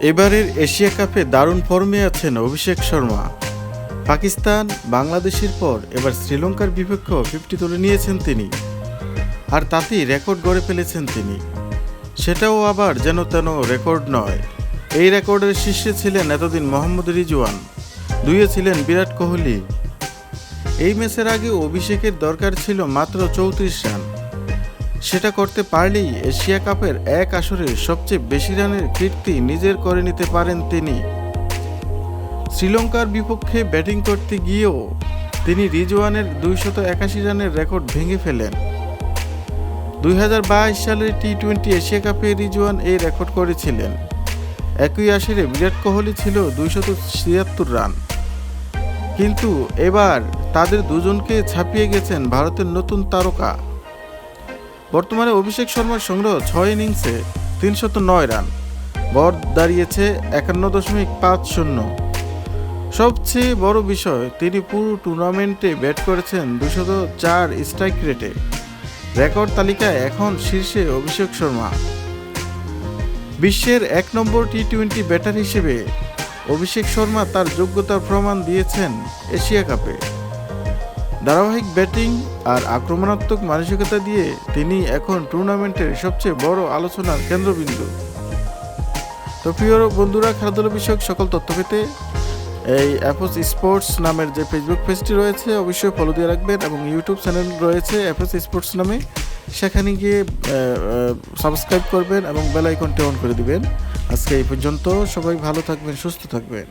এবারের এশিয়া কাপে দারুণ ফর্মে আছেন অভিষেক শর্মা। পাকিস্তান, বাংলাদেশের পর এবার শ্রীলঙ্কার বিপক্ষেও ফিফটি তুলে নিয়েছেন তিনি। আর তাতেই রেকর্ড গড়ে ফেলেছেন তিনি। সেটাও আবার যেন তেন রেকর্ড নয়। এই রেকর্ডের শীর্ষে ছিলেন এতদিন মোহাম্মদ রিজওয়ান, দুইয়ে ছিলেন বিরাট কোহলি। এই ম্যাচের আগে অভিষেকের দরকার ছিল মাত্র চৌত্রিশ রান। সেটা করতে পারলেই এশিয়া কাপের এক আসরে সবচেয়ে বেশি রানের কীর্তি নিজের করে নিতে পারেন তিনি। শ্রীলঙ্কার বিপক্ষে ব্যাটিং করতে গিয়েও তিনি রিজওয়ানের দুইশত একাশি রানের রেকর্ড ভেঙে ফেলেন। দুই হাজার বাইশ সালের টি টোয়েন্টি এশিয়া কাপে রিজওয়ান এই রেকর্ড করেছিলেন। একই আসরে বিরাট কোহলি ছিল দুইশত ছিয়াত্তর রান। কিন্তু এবার তাদের দুজনকে ছাপিয়ে গেছেন ভারতের নতুন তারকা। বর্তমানে অভিষেক শর্মার সংগ্রহ ছয় ইনিংসে তিনশত নয় রান। গড় দাঁড়িয়েছে একান্ন দশমিক পাঁচ শূন্য। সবচেয়ে বড় বিষয়, তিনি পুরো টুর্নামেন্টে ব্যাট করেছেন দুশত চার স্ট্রাইক রেটে। রেকর্ড তালিকায় এখন শীর্ষে অভিষেক শর্মা। বিশ্বের এক নম্বর টি টোয়েন্টি ব্যাটার হিসেবে অভিষেক শর্মা তার যোগ্যতার প্রমাণ দিয়েছেন এশিয়া কাপে। ধারাবাহিক ব্যাটিং আর আক্রমণাত্মক মানসিকতা দিয়ে তিনি এখন টুর্নামেন্টের সবচেয়ে বড় আলোচনার কেন্দ্রবিন্দু। তো প্রিয় বন্ধুরা খেলাধুলা বিষয়ক সকল তথ্য পেতে এই অ্যাপোস স্পোর্টস নামের যে ফেসবুক পেজটি রয়েছে, অবশ্যই ফলো দিয়ে রাখবেন এবং ইউটিউব চ্যানেল রয়েছে অ্যাপোস স্পোর্টস নামে। সেখানে গিয়ে সাবস্ক্রাইব করবেন এবং বেল আইকনটি অন করে দিবেন। আজকে এই পর্যন্ত সবাই ভালো থাকবেন, সুস্থ থাকবেন।